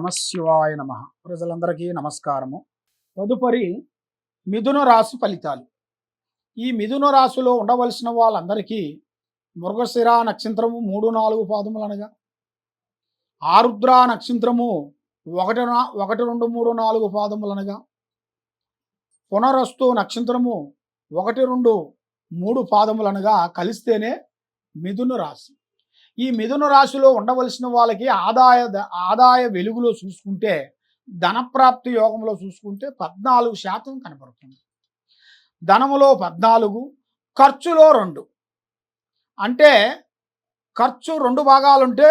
నమశివాయ నమ. ప్రజలందరికీ నమస్కారము. తదుపరి మిథున రాశి ఫలితాలు. ఈ మిథున రాశిలో ఉండవలసిన వాళ్ళందరికీ మృగశిర నక్షత్రము మూడు నాలుగు పాదములు అనగా ఆరుద్ర నక్షత్రము ఒకటి ఒకటి రెండు మూడు నాలుగు పాదములు అనగా పునరస్తు నక్షత్రము ఒకటి రెండు మూడు పాదములు అనగా కలిస్తేనే మిథున రాశి. ఈ మిథున రాశిలో ఉండవలసిన వాళ్ళకి ఆదాయ ఆదాయ వెలుగులో చూసుకుంటే ధనప్రాప్తి యోగంలో చూసుకుంటే పద్నాలుగు శాతం కనపడుతుంది ధనములో పద్నాలుగు ఖర్చులో రెండు. అంటే ఖర్చు రెండు భాగాలుంటే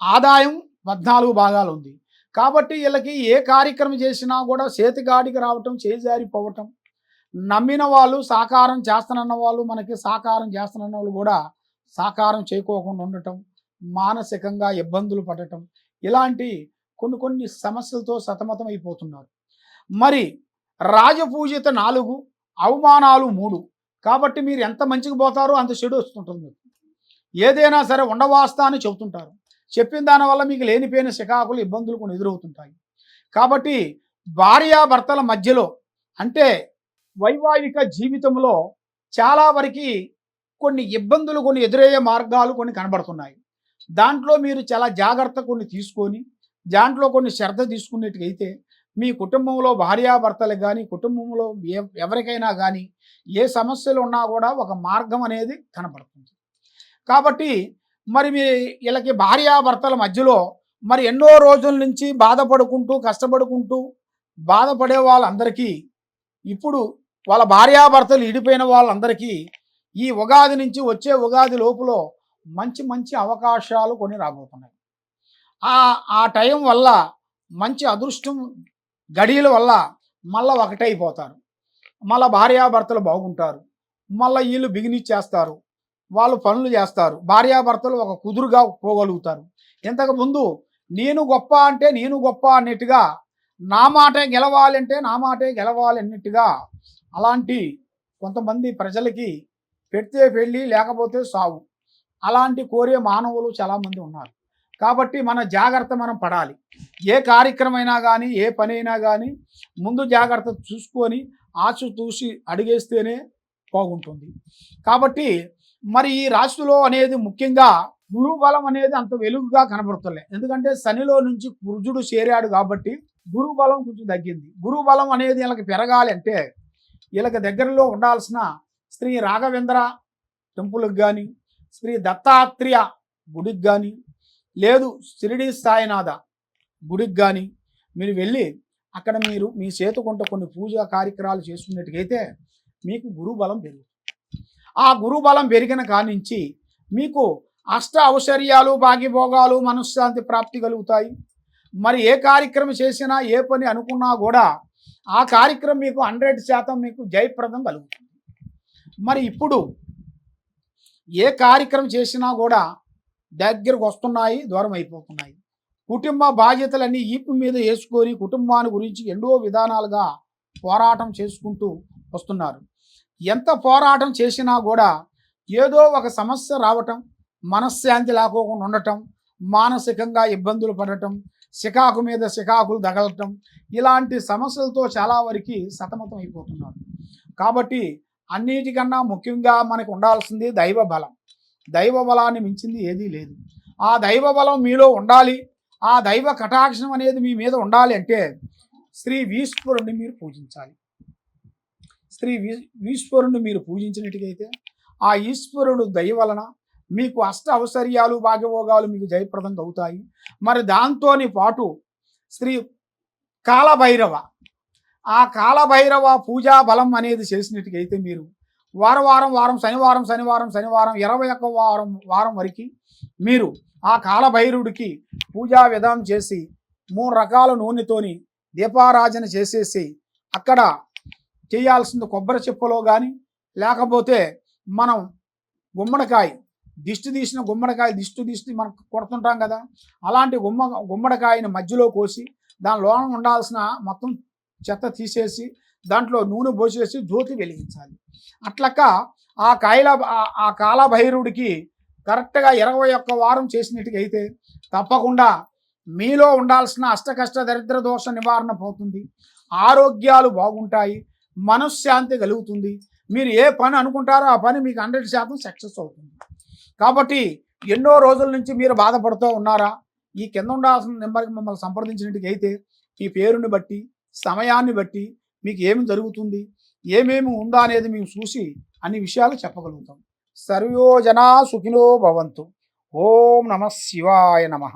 ఆదాయం పద్నాలుగు భాగాలు ఉంది కాబట్టి వీళ్ళకి ఏ కార్యక్రమం చేసినా కూడా చేతిగాడికి రావటం చేజారిపోవటం నమ్మిన వాళ్ళు సాకారం చేస్తానన్న వాళ్ళు మనకి సాకారం చేస్తానన్న వాళ్ళు కూడా సాకారం చేయకోకుండా ఉండటం మానసికంగా ఇబ్బందులు పడటం ఇలాంటి కొన్ని కొన్ని సమస్యలతో సతమతం అయిపోతున్నారు మరి రాజపూజిత నాలుగు అవమానాలు మూడు. కాబట్టి మీరు ఎంత మంచికి పోతారో అంత చెడు వస్తుంటుంది మీకు. ఏదైనా సరే ఉండవాస్తా అని చెబుతుంటారు. చెప్పిన దానివల్ల మీకు లేనిపోయిన శికాకులు ఇబ్బందులు కొన్ని ఎదురవుతుంటాయి. కాబట్టి భార్యాభర్తల మధ్యలో అంటే వైవాహిక జీవితంలో చాలా వరకు కొన్ని ఇబ్బందులు కొన్ని ఎదురయ్యే మార్గాలు కొన్ని కనబడుతున్నాయి. దాంట్లో మీరు చాలా జాగ్రత్త కొన్ని తీసుకొని దాంట్లో కొన్ని శ్రద్ధ తీసుకునేట్టుకైతే మీ కుటుంబంలో భార్యాభర్తలకు కానీ కుటుంబంలో ఎవరికైనా కానీ ఏ సమస్యలు ఉన్నా కూడా ఒక మార్గం అనేది కనబడుతుంది. కాబట్టి మరి మీ వీళ్ళకి భార్యాభర్తల మధ్యలో మరి ఎన్నో రోజుల నుంచి బాధపడుకుంటూ కష్టపడుకుంటూ బాధపడే వాళ్ళందరికీ ఇప్పుడు వాళ్ళ భార్యాభర్తలు ఇడిపోయిన వాళ్ళందరికీ ఈ ఉగాది నుంచి వచ్చే ఉగాది లోపల మంచి మంచి అవకాశాలు కొన్ని రాబోతున్నాయి. ఆ ఆ టైం వల్ల మంచి అదృష్టం గడియల వల్ల మళ్ళా ఒకటైపోతారు. మళ్ళా భార్యాభర్తలు బాగుంటారు. మళ్ళీ వీళ్ళు బిగినిచ్చేస్తారు వాళ్ళు పనులు చేస్తారు. భార్యాభర్తలు ఒక కుదురుగా పోగలుగుతారు. ఇంతకు ముందు నేను గొప్ప అంటే నేను గొప్ప అన్నట్టుగా నా మాటే గెలవాలంటే నా మాటే గెలవాలన్నట్టుగా అలాంటి కొంతమంది ప్రజలకి పెడితే పెళ్ళి లేకపోతే సావు. అలాంటి కోరే మానవులు చాలామంది ఉన్నారు. కాబట్టి మన జాగ్రత్త మనం పడాలి. ఏ కార్యక్రమైనా కానీ ఏ పని అయినా కానీ ముందు జాగ్రత్త చూసుకొని ఆచు చూసి అడిగేస్తేనే బాగుంటుంది. కాబట్టి మరి ఈ రాశిలో అనేది ముఖ్యంగా గురువు బలం అనేది అంత వెలుగుగా కనబడుతులే. ఎందుకంటే శనిలో నుంచి కుర్జుడు చేరాడు కాబట్టి గురువు బలం కొంచెం తగ్గింది. గురువు బలం అనేది వీళ్ళకి పెరగాలి అంటే వీళ్ళకి దగ్గరలో ఉండాల్సిన శ్రీ రాఘవేంద్ర టెంపుల్కి కానీ శ్రీ దత్తాత్రేయ గుడికి కానీ లేదు షిరిడి సాయినాథ గుడికి కానీ మీరు వెళ్ళి అక్కడ మీరు మీ చేతుకుంట కొన్ని పూజా కార్యక్రమాలు చేసుకున్నట్టుకైతే మీకు గురు బలం పెరుగుతుంది. ఆ గురు బలం పెరిగిన కానించి మీకు అష్ట ఔశ్వర్యాలు భాగ్యభోగాలు మనశ్శాంతి ప్రాప్తి కలుగుతాయి. మరి ఏ కార్యక్రమం చేసినా ఏ పని అనుకున్నా కూడా ఆ కార్యక్రమం మీకు హండ్రెడ్ శాతం మీకు జయప్రదం కలుగుతుంది. మరి ఇప్పుడు ఏ కార్యక్రమం చేసినా కూడా దగ్గరకు వస్తున్నాయి దూరం అయిపోతున్నాయి. కుటుంబ బాధ్యతలన్నీ ఈపు మీద వేసుకొని కుటుంబాన్ని గురించి ఎన్నో విధానాలుగా పోరాటం చేసుకుంటూ వస్తున్నారు. ఎంత పోరాటం చేసినా కూడా ఏదో ఒక సమస్య రావటం మనశ్శాంతి లేకోకుండా ఉండటం మానసికంగా ఇబ్బందులు పడటం సికాకు మీద సికాకులు తగలటం ఇలాంటి సమస్యలతో చాలా వరకు సతమతం అయిపోతున్నారు. కాబట్టి అన్నిటికన్నా ముఖ్యంగా మనకు ఉండాల్సింది దైవ బలం దైవ బలాన్ని మించింది ఏదీ లేదు. ఆ దైవ బలం మీలో ఉండాలి. ఆ దైవ కటాక్షం అనేది మీ మీద ఉండాలి అంటే శ్రీ వీశ్వరుణ్ణి మీరు పూజించాలి. శ్రీ వీ- ఈశ్వరుణ్ణి మీరు పూజించినట్టుగైతే ఆ ఈశ్వరుడు దయ వలన మీకు అష్ట ఔశ్వర్యాలు భాగ్యభోగాలు మీకు జయప్రదంగా అవుతాయి. మరి దాంతోని పాటు శ్రీ కాలభైరవ ఆ కాలభైరవ పూజా బలం అనేది చేసినట్టుకైతే మీరు వారం వారం వారం శనివారం శనివారం శనివారం ఇరవై ఒక్క వారం వారం వరకు మీరు ఆ కాలభైరుడికి పూజా విధానం చేసి మూడు రకాల నూనెతోని దీపారాజన చేసేసి అక్కడ చేయాల్సింది కొబ్బరి చిప్పలో కానీ లేకపోతే మనం గుమ్మడికాయ దిష్టి తీసిన గుమ్మడికాయ దిష్టి దిష్టి మనం కొడుతుంటాం కదా అలాంటి గుమ్మ గుమ్మడికాయని మధ్యలో కోసి దాని లోన ఉండాల్సిన మొత్తం చెత్త తీసేసి దాంట్లో నూనె పోసేసి జ్యోతి వెలిగించాలి. అట్లక ఆ కాయల ఆ- కాలభైరుడికి కరెక్ట్గా ఇరవై ఒక్క వారం చేసినట్టుకైతే అయితే తప్పకుండా మీలో ఉండాల్సిన అష్టకష్ట దరిద్ర దోష నివారణ పోతుంది. ఆరోగ్యాలు బాగుంటాయి మనశ్శాంతి కలుగుతుంది. మీరు ఏ పని అనుకుంటారో ఆ పని మీకు హండ్రెడ్ శాతం సక్సెస్ అవుతుంది. కాబట్టి ఎన్నో రోజుల నుంచి మీరు బాధపడుతూ ఉన్నారా? ఈ కింద ఉండాల్సిన నెంబర్కి మమ్మల్ని సంప్రదించినట్టుకైతే అయితే మీ పేరుని బట్టి సమయాన్ని బట్టి మీకు ఏమి జరుగుతుంది ఏమేమి ఉందా అనేది మేము చూసి అన్ని విషయాలు చెప్పగలుగుతాం. సర్వో జనా సుఖినో భవంతు. ఓం నమ శివాయ నమః.